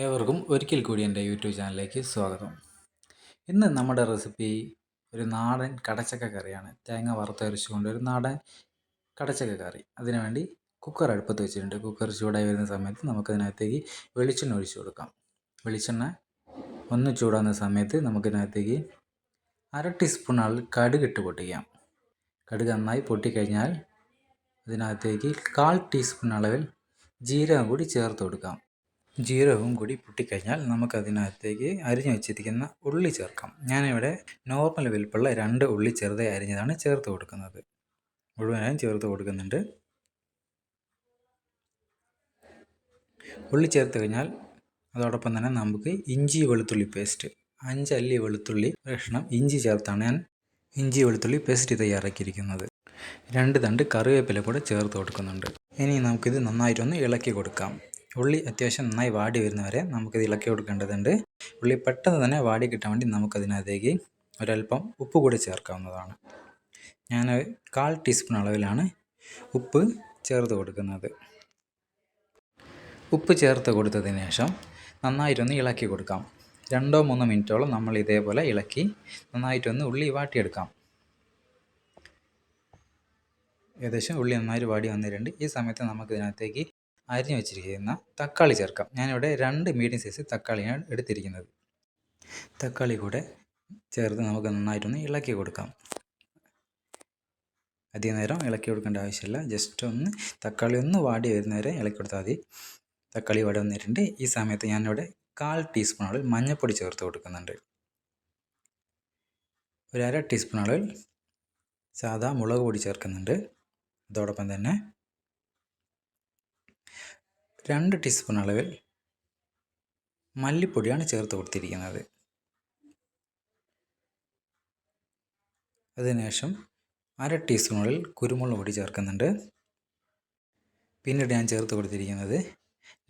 ഏവർക്കും ഒരിക്കൽ കൂടി എന്റെ യൂട്യൂബ് ചാനലിലേക്ക് സ്വാഗതം. ഇന്ന് നമ്മുടെ റെസിപ്പി ഒരു നാടൻ കടച്ചക്ക കറിയാണ്. തേങ്ങ വറുത്തരച്ചുകൊണ്ട് ഒരു നാടൻ കടച്ചക്ക കറി. അതിനുവേണ്ടി കുക്കർ അടുപ്പത്ത് വെച്ചിട്ടുണ്ട്. കുക്കർ ചൂടായി വരുന്ന സമയത്ത് നമുക്കതിനകത്തേക്ക് വെളിച്ചെണ്ണ ഒഴിച്ചു കൊടുക്കാം. വെളിച്ചെണ്ണ ഒന്ന് ചൂടാകുന്ന സമയത്ത് നമുക്കിതിനകത്തേക്ക് അര ടീസ്പൂൺ അളവിൽ കടുക് ഇട്ട് പൊട്ടിക്കാം. കടുക് നന്നായി പൊട്ടിക്കഴിഞ്ഞാൽ അതിനകത്തേക്ക് കാൽ ടീസ്പൂൺ അളവിൽ ജീരകം കൂടി ചേർത്ത് കൊടുക്കാം. ജീരകവും കൂടി പൊട്ടിക്കഴിഞ്ഞാൽ നമുക്കതിനകത്തേക്ക് അരിഞ്ഞു വെച്ചിരിക്കുന്ന ഉള്ളി ചേർക്കാം. ഞാനിവിടെ നോർമൽ വലിപ്പുള്ള രണ്ട് ഉള്ളി ചെറുതായി അരിഞ്ഞതാണ് ചേർത്ത് കൊടുക്കുന്നത്. മുഴുവനായും ചേർത്ത് കൊടുക്കുന്നുണ്ട്. ഉള്ളി ചേർത്ത് കഴിഞ്ഞാൽ അതോടൊപ്പം തന്നെ നമുക്ക് ഇഞ്ചി വെളുത്തുള്ളി പേസ്റ്റ് അഞ്ചല്ലി വെളുത്തുള്ളി കഷ്ണം ഇഞ്ചി ചേർത്താണ് ഞാൻ ഇഞ്ചി വെളുത്തുള്ളി പേസ്റ്റ് തയ്യാറാക്കിയിരിക്കുന്നത്. രണ്ട് തണ്ട് കറിവേപ്പില കൂടെ ചേർത്ത് കൊടുക്കുന്നുണ്ട്. ഇനി നമുക്കിത് നന്നായിട്ടൊന്ന് ഇളക്കി കൊടുക്കാം. ഉള്ളി അത്യാവശ്യം നന്നായി വാടി വരുന്നവരെ നമുക്കിത് ഇളക്കി കൊടുക്കേണ്ടതുണ്ട്. ഉള്ളി പെട്ടെന്ന് തന്നെ വാടി കിട്ടാൻ വേണ്ടി നമുക്കതിനകത്തേക്ക് ഒരല്പം ഉപ്പ് കൂടി ചേർക്കാവുന്നതാണ്. ഞാൻ കാൽ ടീസ്പൂൺ അളവിലാണ് ഉപ്പ് ചേർത്ത് കൊടുക്കുന്നത്. ഉപ്പ് ചേർത്ത് കൊടുത്തതിന് ശേഷം നന്നായിട്ടൊന്ന് ഇളക്കി കൊടുക്കാം. രണ്ടോ മൂന്നോ മിനിറ്റോളം നമ്മൾ ഇതേപോലെ ഇളക്കി നന്നായിട്ടൊന്ന് ഉള്ളി വാട്ടിയെടുക്കാം. ഏകദേശം ഉള്ളി നന്നായിട്ട് വാടി വന്നിട്ടുണ്ട്. ഈ സമയത്ത് നമുക്ക് ഇതിനകത്തേക്ക് അരിഞ്ഞു വെച്ചിരിക്കുന്ന തക്കാളി ചേർക്കാം. ഞാനിവിടെ രണ്ട് മീഡിയം സൈസ് തക്കാളിയാണ് എടുത്തിരിക്കുന്നത്. തക്കാളി കൂടെ ചേർത്ത് നമുക്ക് നന്നായിട്ടൊന്ന് ഇളക്കി കൊടുക്കാം. അധികനേരം ഇളക്കി കൊടുക്കേണ്ട ആവശ്യമില്ല. ജസ്റ്റ് ഒന്ന് തക്കാളി ഒന്ന് വാടി വരുന്നവരെ ഇളക്കി കൊടുത്താൽ മതി. തക്കാളി വാടി വന്നിട്ടുണ്ട്. ഈ സമയത്ത് ഞാനിവിടെ കാൽ ടീസ്പൂൺ അളവിൽ മഞ്ഞൾപ്പൊടി ചേർത്ത് കൊടുക്കുന്നുണ്ട്. ഒരു അര ടീസ്പൂൺ അളവിൽ സാധാ മുളക് പൊടി ചേർക്കുന്നുണ്ട്. അതോടൊപ്പം തന്നെ രണ്ട് ടീസ്പൂൺ അളവിൽ മല്ലിപ്പൊടിയാണ് ചേർത്ത് കൊടുത്തിരിക്കുന്നത്. അതിനുശേഷം അര ടീസ്പൂണിൽ കുരുമുളക് പൊടി ചേർക്കുന്നുണ്ട്. പിന്നീട് ഞാൻ ചേർത്ത് കൊടുത്തിരിക്കുന്നത്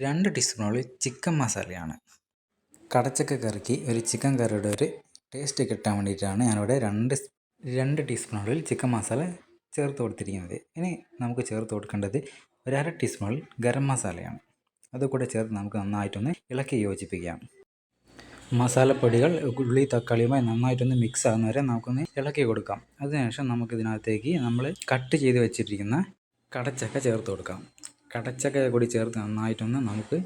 രണ്ട് ടീസ്പൂണോളം ചിക്കൻ മസാലയാണ്. കടച്ചക്ക കറിക്ക് ഒരു ചിക്കൻ കറിയുടെ ഒരു ടേസ്റ്റ് കിട്ടാൻ വേണ്ടിയിട്ടാണ് ഞാനിവിടെ രണ്ട് രണ്ട് ടീസ്പൂണുകളിൽ ചിക്കൻ മസാല ചേർത്ത് കൊടുത്തിരിക്കുന്നത്. ഇനി നമുക്ക് ചേർത്ത് കൊടുക്കേണ്ടത് ഒരു അര ടീസ്പൂണിൽ ഗരം മസാലയാണ്. അതുകൂടെ ചേർത്ത് നമുക്ക് നന്നായിട്ടൊന്ന് ഇളക്കി യോജിപ്പിക്കാം. മസാലപ്പൊടികൾ ഉള്ളി തക്കാളിയുമായി നന്നായിട്ടൊന്ന് മിക്സ് ആകുന്ന വരെ നമുക്കൊന്ന് ഇളക്കി കൊടുക്കാം. അതിനുശേഷം നമുക്കിതിനകത്തേക്ക് നമ്മൾ കട്ട് ചെയ്ത് വെച്ചിരിക്കുന്ന കടച്ചക്ക ചേർത്ത് കൊടുക്കാം. കടച്ചക്ക കൂടി ചേർത്ത് നന്നായിട്ടൊന്ന് നമുക്ക്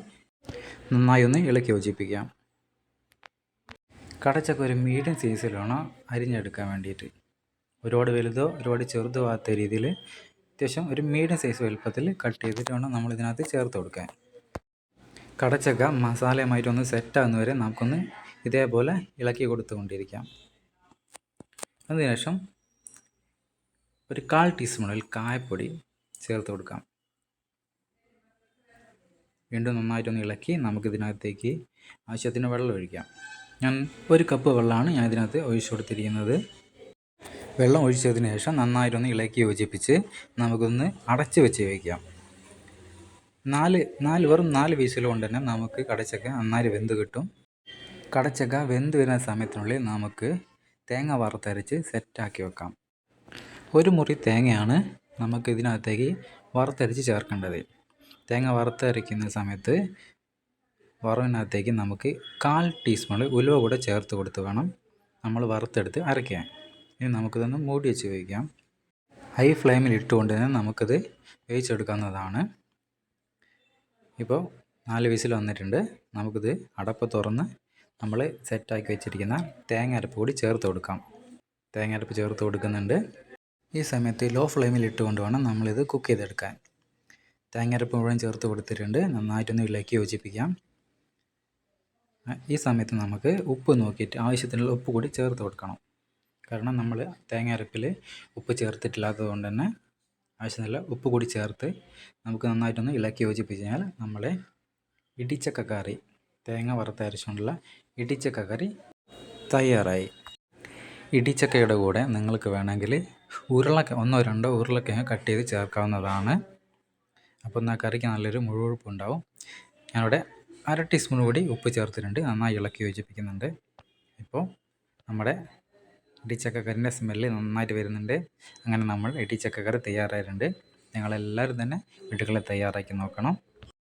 നന്നായി ഒന്ന് ഇളക്കി യോജിപ്പിക്കാം. കടച്ചക്ക ഒരു മീഡിയം സൈസിൽ വേണം അരിഞ്ഞെടുക്കാൻ വേണ്ടിയിട്ട്. ഒരുപാട് വലുതോ ഒരുപാട് ചെറുതോ ആകാത്ത രീതിയിൽ അത്യാവശ്യം ഒരു മീഡിയം സൈസ് വലുപ്പത്തിൽ കട്ട് ചെയ്തിട്ട് വേണം നമ്മൾ ഇതിനകത്ത് ചേർത്ത് കൊടുക്കാൻ. കടച്ചക്ക മസാലയുമായിട്ടൊന്ന് സെറ്റാകുന്ന വരെ നമുക്കൊന്ന് ഇതേപോലെ ഇളക്കി കൊടുത്തുകൊണ്ടിരിക്കാം. അതിനുശേഷം ഒരു കാൽ ടീസ്പൂണിൽ കായപ്പൊടി ചേർത്ത് കൊടുക്കാം. വീണ്ടും നന്നായിട്ടൊന്ന് ഇളക്കി നമുക്കിതിനകത്തേക്ക് ആവശ്യത്തിന് വെള്ളം ഒഴിക്കാം. ഞാൻ ഒരു കപ്പ് വെള്ളമാണ് ഞാൻ ഇതിനകത്ത് ഒഴിച്ചു കൊടുത്തിരിക്കുന്നത്. വെള്ളം ഒഴിച്ചതിന് ശേഷം നന്നായിട്ടൊന്ന് ഇളക്കി യോജിപ്പിച്ച് നമുക്കൊന്ന് അടച്ച് വെച്ച് വയ്ക്കാം നാല് നാല് വെറും നാല് വീശൽ കൊണ്ട് തന്നെ നമുക്ക് കടച്ചക്ക നന്നായി വെന്ത് കിട്ടും. കടച്ചക്ക വെന്ത് വരുന്ന സമയത്തിനുള്ളിൽ നമുക്ക് തേങ്ങ വറുത്തരച്ച് സെറ്റാക്കി വെക്കാം. ഒരു മുറി തേങ്ങയാണ് നമുക്ക് ഇതിനകത്തേക്ക് വറുത്തരച്ച് ചേർക്കേണ്ടത്. തേങ്ങ വറുത്തരയ്ക്കുന്ന സമയത്ത് വറവിനകത്തേക്ക് നമുക്ക് കാൽ ടീസ്പൂൺ ഉലുവ കൂടെ ചേർത്ത് കൊടുത്ത് വേണം നമ്മൾ വറുത്തെടുത്ത് അരയ്ക്കാൻ. ഇനി നമുക്കിതൊന്ന് മൂടി വെച്ച് വയ്ക്കാം ഹൈ ഫ്ലെയിമിൽ ഇട്ടുകൊണ്ട് തന്നെ നമുക്കിത് വേവിച്ചെടുക്കാവുന്നതാണ് ഇപ്പോൾ നാല് വിസിൽ വന്നിട്ടുണ്ട്. നമുക്കിത് അടപ്പ് തുറന്ന് നമ്മൾ സെറ്റാക്കി വെച്ചിരിക്കുന്ന തേങ്ങ അരപ്പ് കൂടി ചേർത്ത് കൊടുക്കാം. തേങ്ങ അരപ്പ് ചേർത്ത് കൊടുക്കുന്നുണ്ട്. ഈ സമയത്ത് ലോ ഫ്ലെയിമിൽ ഇട്ടുകൊണ്ട് വേണം നമ്മളിത് കുക്ക് ചെയ്തെടുക്കാൻ. തേങ്ങ അരപ്പ് മുഴുവൻ ചേർത്ത് കൊടുത്തിട്ടുണ്ട്. നന്നായിട്ടൊന്ന് ഇളക്കി യോജിപ്പിക്കാം. ഈ സമയത്ത് നമുക്ക് ഉപ്പ് നോക്കിയിട്ട് ആവശ്യത്തിനുള്ള ഉപ്പ് കൂടി ചേർത്ത് കൊടുക്കണം. കാരണം നമ്മൾ തേങ്ങ അരപ്പിൽ ഉപ്പ് ചേർത്തിട്ടില്ലാത്തത് കൊണ്ട് തന്നെ ആവശ്യത്തിനുള്ള ഉപ്പ് കൂടി ചേർത്ത് നമുക്ക് നന്നായിട്ടൊന്ന് ഇളക്കി യോജിപ്പിച്ച് കഴിഞ്ഞാൽ നമ്മളെ ഇടിച്ചക്ക കറി തേങ്ങ വറുത്തരച്ചുകൊണ്ടുള്ള ഇടിച്ചക്ക കറി തയ്യാറായി. ഇടിച്ചക്കയുടെ കൂടെ നിങ്ങൾക്ക് വേണമെങ്കിൽ ഉരുളക്ക ഒന്നോ രണ്ടോ ഉരുളക്കിഴങ്ങ് കട്ട് ചെയ്ത് ചേർക്കാവുന്നതാണ്. അപ്പോൾ എന്നാൽ കറിക്ക് നല്ലൊരു മുഴുവഴുപ്പുണ്ടാവും ഞാനിവിടെ അര ടീസ്പൂൺ കൂടി ഉപ്പ് ചേർത്തിട്ടുണ്ട്. നന്നായി ഇളക്കി യോജിപ്പിക്കുന്നുണ്ട്. ഇപ്പോൾ നമ്മുടെ ഇടിച്ചക്കക്കറിന്റെ സ്മെല്ല് നന്നായിട്ട് വരുന്നുണ്ട്. അങ്ങനെ നമ്മൾ ഇടിച്ചക്കക്കറി തയ്യാറായിട്ടുണ്ട്. നിങ്ങളെല്ലാവരും തന്നെ വീടുകളിൽ തയ്യാറാക്കി നോക്കണം.